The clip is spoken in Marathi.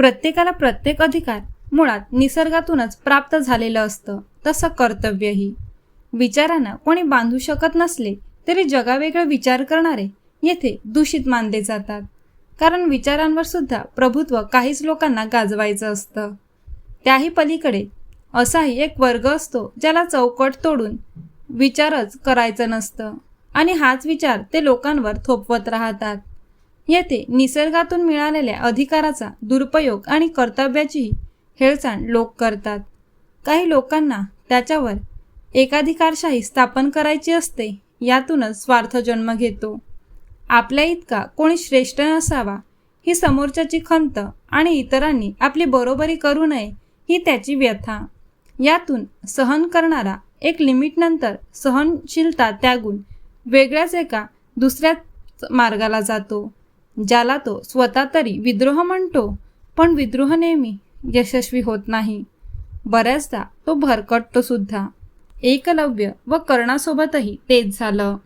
प्रत्येकाला प्रत्येक अधिकार मुळात निसर्गातूनच प्राप्त झालेलं असतं. तसं कर्तव्यही. विचारांना कोणी बांधू शकत नसले तरी जगावेगळे विचार करणारे येथे दूषित मानले जातात. कारण विचारांवर सुद्धा प्रभुत्व काहीच लोकांना गाजवायचं असतं. त्याही पलीकडे असाही एक वर्ग असतो ज्याला चौकट तोडून विचारच करायचं नसतं. आणि हाच विचार ते लोकांवर थोपवत राहतात. येथे निसर्गातून मिळालेल्या अधिकाराचा दुरुपयोग आणि कर्तव्याचीही हेळसांड लोक करतात. काही लोकांना त्याच्यावर एकाधिकारशाही स्थापन करायची असते यातूनच स्वार्थ जन्म घेतो. आपल्या इतका कोणी श्रेष्ठ नसावा ही समोरच्याची खंत आणि इतरांनी आपली बरोबरी करू नये ही त्याची व्यथा. यातून सहन करणारा एक लिमिटनंतर सहनशीलता त्यागून वेगळ्याच एका दुसऱ्याच मार्गाला जातो. ज्याला तो स्वतः तरी विद्रोह म्हणतो पण विद्रोह नेहमी यशस्वी होत नाही. बऱ्याचदा तो भरकटतो सुद्धा. एकलव्य व कर्णासोबतही तेच झालं.